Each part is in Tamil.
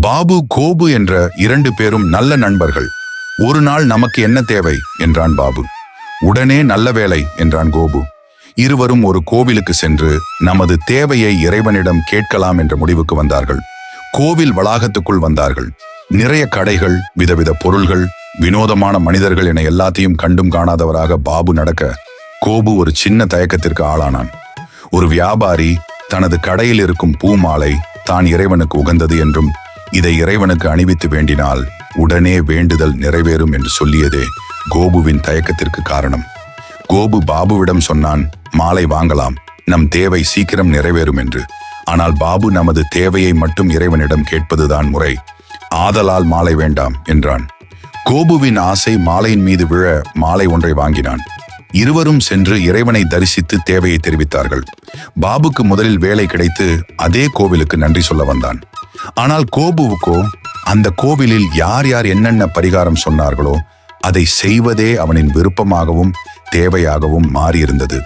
பாபு கோபு என்ற இரண்டு பேரும் நல்ல நண்பர்கள். ஒரு நாள் நமக்கு என்ன தேவை? என்றான் பாபு. உடனே நல்ல வேலை என்றான் கோபு. இருவரும் ஒரு கோவிலுக்கு சென்று நமது தேவையை இறைவனிடம் கேட்கலாம் என்ற முடிவுக்கு வந்தார்கள். கோவில் வளாகத்துக்குள் வந்தார்கள். நிறைய கடைகள் விதவித பொருள்கள் வினோதமான மனிதர்கள் என எல்லாத்தையும் கண்டும் காணாதவராக பாபு நடக்க கோபு ஒரு சின்ன தயக்கத்திற்கு ஆளானான். ஒரு வியாபாரி தனது கடையில் இருக்கும் பூமாலை தான் இறைவனுக்கு உகந்தது என்றும் இதை இறைவனுக்கு அணிவித்து வேண்டினால் உடனே வேண்டுதல் நிறைவேறும் என்று சொல்லியதே கோபுவின் தயக்கத்திற்கு காரணம். கோபு பாபுவிடம் சொன்னான் மாலை வாங்கலாம் நம் தேவை சீக்கிரம் நிறைவேறும் என்று. ஆனால் பாபு நமது தேவையை மட்டும் இறைவனிடம் கேட்பதுதான் முறை. ஆதலால் மாலை வேண்டாம் என்றான். கோபுவின் ஆசை மாலையின் மீது விழ மாலை ஒன்றை வாங்கினான். இருவரும் சென்று இறைவனை தரிசித்து தேவையை தெரிவித்தார்கள். பாபுக்கு முதலில் வேலை கிடைத்து அதே கோவிலுக்கு நன்றி சொல்ல வந்தான். ஆனால் கோபுவுக்கோ அந்த கோவிலில் யார் யார் என்னென்ன பரிகாரம் சொன்னார்களோ அதை செய்வதே அவனின் விருப்பமாகவும் தேவையாகவும் மாறியிருந்தது.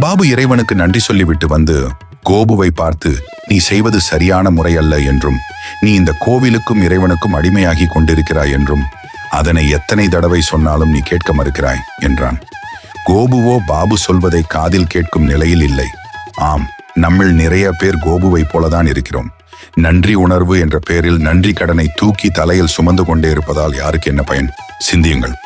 பாபு இறைவனுக்கு நன்றி சொல்லிவிட்டு வந்து கோபுவை பார்த்து நீ செய்வது சரியான முறையல்ல என்றும் நீ இந்த கோவிலுக்கும் இறைவனுக்கும் அடிமையாகி கொண்டிருக்கிறாய் என்றும் அதனை எத்தனை தடவை சொன்னாலும் நீ கேட்க மறுக்கிறாய் என்றான். கோபுவோ பாபு சொல்வதை காதில் கேட்கும் நிலையில் இல்லை. ஆம் நம்மில் நிறைய பேர் கோபுவைப் போலதான் இருக்கிறோம். நன்றி உணர்வு என்ற பெயரில் நன்றி கடனை தூக்கி தலையில் சுமந்து கொண்டே இருப்பதால் யாருக்கு என்ன பயன்? சிந்தியுங்கள்.